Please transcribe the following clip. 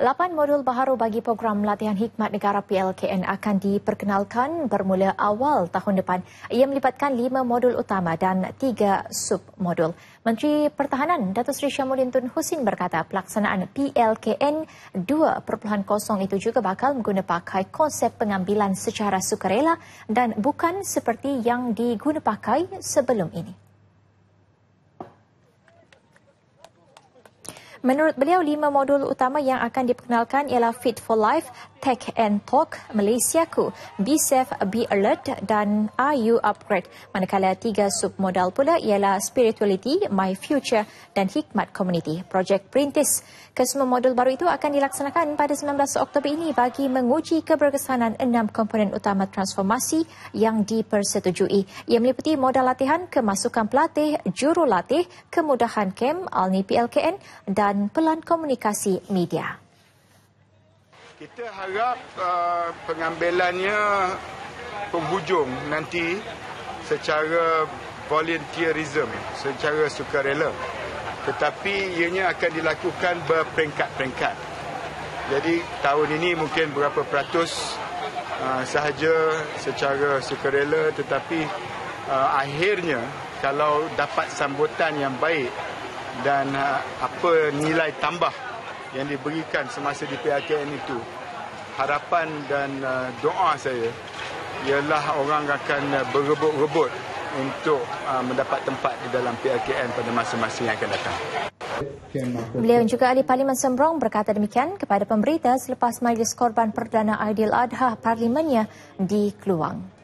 Lapan modul baharu bagi program latihan hikmat negara PLKN akan diperkenalkan bermula awal tahun depan. Ia melibatkan lima modul utama dan tiga sub-modul. Menteri Pertahanan Datuk Seri Syamuddin Tun Husin berkata pelaksanaan PLKN 2.0 itu juga bakal mengguna pakai konsep pengambilan secara sukarela dan bukan seperti yang diguna pakai sebelum ini. Menurut beliau, lima modul utama yang akan diperkenalkan ialah Fit for Life, Tech and Talk, Malaysiaku, Be Safe, Be Alert dan You Upgrade. Manakala tiga submodal pula ialah Spirituality, My Future dan Hikmat Community. Projek Perintis. Kesemua modul baru itu akan dilaksanakan pada 19 Oktober ini bagi menguji keberkesanan enam komponen utama transformasi yang dipersetujui. Ia meliputi modal latihan, kemasukan pelatih, jurulatih, kemudahan kem, ALNI PLKN dan pelan komunikasi media. Kita harap uh, pengambilannya penghujung nanti secara volunteerism, secara sukarela tetapi ianya akan dilakukan berperingkat-peringkat. Jadi tahun ini mungkin berapa peratus uh, sahaja secara sukarela tetapi uh, akhirnya kalau dapat sambutan yang baik dan uh, apa nilai tambah yang diberikan semasa di PRKN itu harapan dan uh, doa saya ialah orang akan uh, berebut-rebut untuk mendapat tempat di dalam PLKN pada masa-masa yang akan datang. Beliau juga ahli Parlimen Sembrong berkata demikian kepada pemberita selepas Majlis Korban Perdana Aidil Adha Parlimennya di Keluang.